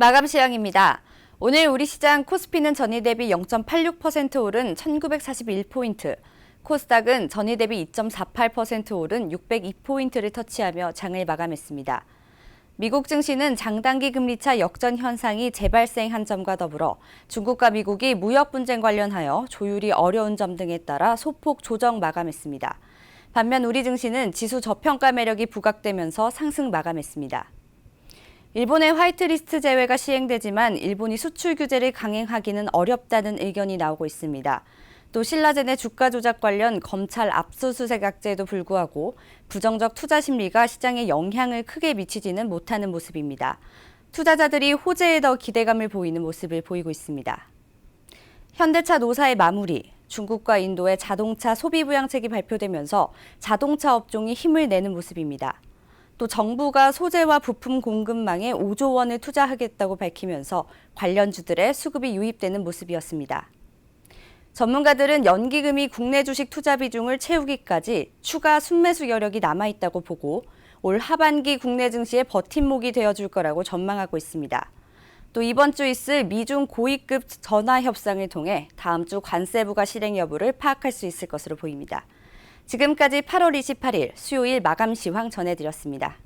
마감 시황입니다. 오늘 우리 시장 코스피는 전일 대비 0.86% 오른 1941포인트, 코스닥은 전일 대비 2.48% 오른 602포인트를 터치하며 장을 마감했습니다. 미국 증시는 장단기 금리차 역전 현상이 재발생한 점과 더불어 중국과 미국이 무역 분쟁 관련하여 조율이 어려운 점 등에 따라 소폭 조정 마감했습니다. 반면 우리 증시는 지수 저평가 매력이 부각되면서 상승 마감했습니다. 일본의 화이트리스트 제외가 시행되지만 일본이 수출 규제를 강행하기는 어렵다는 의견이 나오고 있습니다. 또 신라젠의 주가 조작 관련 검찰 압수수색 악재에도 불구하고 부정적 투자 심리가 시장에 영향을 크게 미치지는 못하는 모습입니다. 투자자들이 호재에 더 기대감을 보이는 모습을 보이고 있습니다. 현대차 노사의 마무리, 중국과 인도의 자동차 소비 부양책이 발표되면서 자동차 업종이 힘을 내는 모습입니다. 또 정부가 소재와 부품 공급망에 5조 원을 투자하겠다고 밝히면서 관련주들의 수급이 유입되는 모습이었습니다. 전문가들은 연기금이 국내 주식 투자 비중을 채우기까지 추가 순매수 여력이 남아 있다고 보고 올 하반기 국내 증시의 버팀목이 되어줄 거라고 전망하고 있습니다. 또 이번 주 있을 미중 고위급 전화 협상을 통해 다음 주 관세부가 실행 여부를 파악할 수 있을 것으로 보입니다. 지금까지 8월 28일 수요일 마감 시황 전해드렸습니다.